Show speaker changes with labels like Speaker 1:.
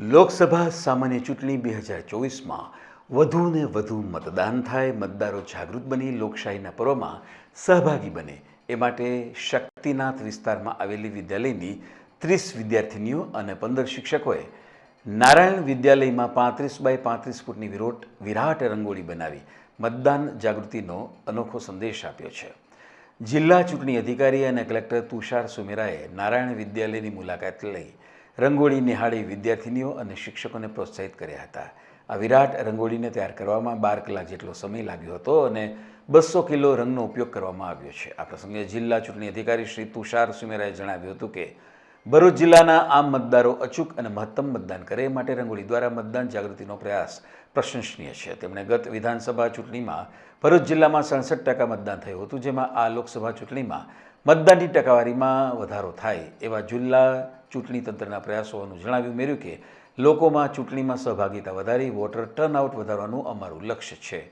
Speaker 1: લોકસભા સામાન્ય ચૂંટણી બે હજાર ચોવીસમાં વધુને વધુ મતદાન થાય, મતદારો જાગૃત બની, લોકશાહીના પર્વમાં સહભાગી બને. એ માટે શક્તિનાથ વિસ્તારમાં આવેલી વિદ્યાલયની ત્રીસ વિદ્યાર્થિનીઓ અને પંદર શિક્ષકોએ નારાયણ વિદ્યાલયમાં પાંત્રીસ બાય પાંત્રીસ ફૂટની વિરોટ, વિરાટ રંગોળી બનાવી મતદાન જાગૃતિનો અનોખો સંદેશ આપ્યો છે. જિલ્લા ચૂંટણી અધિકારી અને કલેક્ટર તુષાર સુમેરાએ નારાયણ વિદ્યાલયની મુલાકાત લઈ રંગોળી નિહાળી વિદ્યાર્થિનીઓ અને શિક્ષકોને પ્રોત્સાહિત કર્યા હતા. આ વિરાટ રંગોળીને તૈયાર કરવામાં બાર કલાક જેટલો સમય લાગ્યો હતો અને બસો કિલો રંગનો ઉપયોગ કરવામાં આવ્યો છે. આ પ્રસંગે જિલ્લા ચૂંટણી અધિકારી શ્રી તુષાર સુમેરાએ જણાવ્યું હતું કે ભરૂચ જિલ્લાના આમ મતદારો અચૂક અને મહત્તમ મતદાન કરે એ માટે રંગોળી દ્વારા મતદાન જાગૃતિનો પ્રયાસ પ્રશંસનીય છે. તેમણે ગત વિધાનસભા ચૂંટણીમાં ભરૂચ જિલ્લામાં સડસઠ ટકા મતદાન થયું હતું, જેમાં આ લોકસભા ચૂંટણીમાં મતદાનની ટકાવારીમાં વધારો થાય એવા જિલ્લા ચૂંટણી તંત્રના પ્રયાસો હોવાનું જણાવ્યું ઉમેર્યું કે લોકોમાં ચૂંટણીમાં સહભાગિતા વધારી વોટર ટર્નઆઉટ વધારવાનું અમારું લક્ષ્ય છે.